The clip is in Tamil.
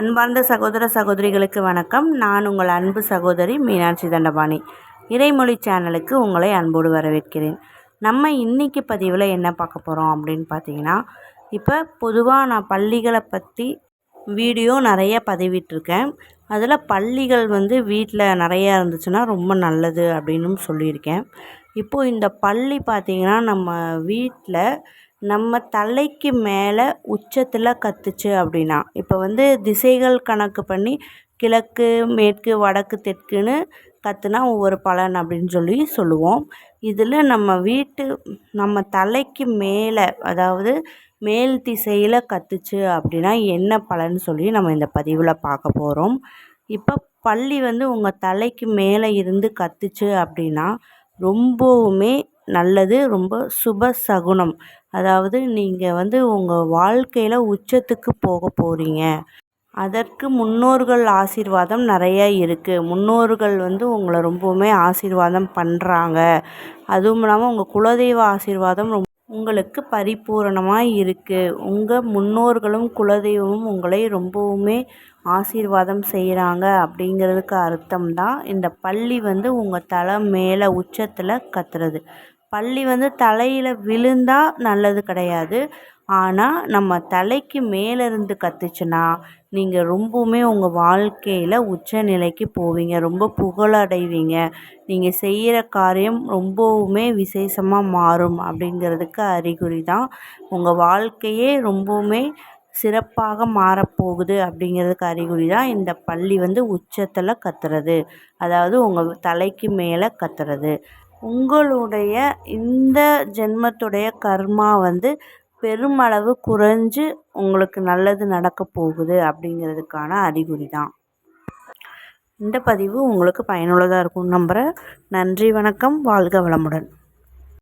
அன்பார்ந்த சகோதர சகோதரிகளுக்கு வணக்கம். நான் உங்கள் அன்பு சகோதரி மீனாட்சி தண்டபாணி. இறைமொழி சேனலுக்கு உங்களை அன்போடு வரவேற்கிறேன். நம்ம இன்றைக்கி பதிவில் என்ன பார்க்க போகிறோம் அப்படின்னு பார்த்தீங்கன்னா இப்போ பொதுவாக நான் பள்ளிகளை பற்றி வீடியோ நிறைய பதிவிட்டிருக்கேன். அதில் பள்ளிகள் வந்து வீட்டில் நிறையா இருந்துச்சுன்னா ரொம்ப நல்லது அப்படின்னும் சொல்லியிருக்கேன். இப்போது இந்த பள்ளி பார்த்திங்கன்னா நம்ம வீட்டில் நம்ம தலைக்கு மேலே உச்சத்தில் கத்துச்சு அப்படின்னா இப்போ வந்து திசைகள் கணக்கு பண்ணி கிழக்கு மேற்கு வடக்கு தெற்குன்னு கற்றுனா ஒவ்வொரு பலன் அப்படின்னு சொல்லி சொல்லுவோம். இதில் நம்ம வீட்டு நம்ம தலைக்கு மேலே அதாவது மேல் திசையில் கத்துச்சு அப்படின்னா என்ன பலன் சொல்லி நம்ம இந்த பதிவில் பார்க்க போகிறோம் இப்போ பள்ளி வந்து உங்கள் தலைக்கு மேலே இருந்து கத்துச்சு அப்படின்னா ரொம்பவுமே நல்லது ரொம்ப சுப சகுனம். அதாவது நீங்கள் வந்து உங்கள் வாழ்க்கையில் உச்சத்துக்கு போக போகிறீங்க அதற்கு முன்னோர்கள் ஆசீர்வாதம் நிறைய இருக்குது முன்னோர்கள் வந்து உங்களை ரொம்பவுமே ஆசீர்வாதம் பண்ணுறாங்க அதுவும் இல்லாமல் உங்கள் குலதெய்வ ஆசீர்வாதம் ரொம்ப உங்களுக்கு பரிபூரணமாக இருக்குது உங்கள் முன்னோர்களும் குலதெய்வமும் உங்களை ரொம்பவுமே ஆசீர்வாதம் செய்கிறாங்க அப்படிங்கிறதுக்கு அர்த்தம் தான் இந்த பள்ளி வந்து உங்கள் தலை மேலே உச்சத்தில் கத்துறது. பள்ளி வந்து தலையில் விழுந்தால் நல்லது கிடையாது. ஆனால் நம்ம தலைக்கு மேலேருந்து கத்துச்சுன்னா நீங்கள் ரொம்பவுமே உங்கள் வாழ்க்கையில் உச்ச நிலைக்கு போவீங்க. ரொம்ப புகழடைவீங்க. நீங்கள் செய்கிற காரியம் ரொம்பவுமே விசேஷமாக மாறும் அப்படிங்கிறதுக்கு அறிகுறி தான் உங்கள் வாழ்க்கையே ரொம்பவுமே சிறப்பாக மாறப்போகுது அப்படிங்கிறதுக்கு அறிகுறி தான் இந்த பள்ளி வந்து உச்சத்தில் கத்துறது. அதாவது உங்கள் தலைக்கு மேலே கத்துறது. உங்களுடைய இந்த ஜென்மத்துடைய கர்மா வந்து பெருமளவு குறைஞ்சு உங்களுக்கு நல்லது நடக்க போகுது அப்படிங்கிறதுக்கான அறிகுறி தான். இந்த பதிவு உங்களுக்கு பயனுள்ளதாக இருக்கும் நம்புகிறேன் நன்றி வணக்கம். வாழ்க வளமுடன்.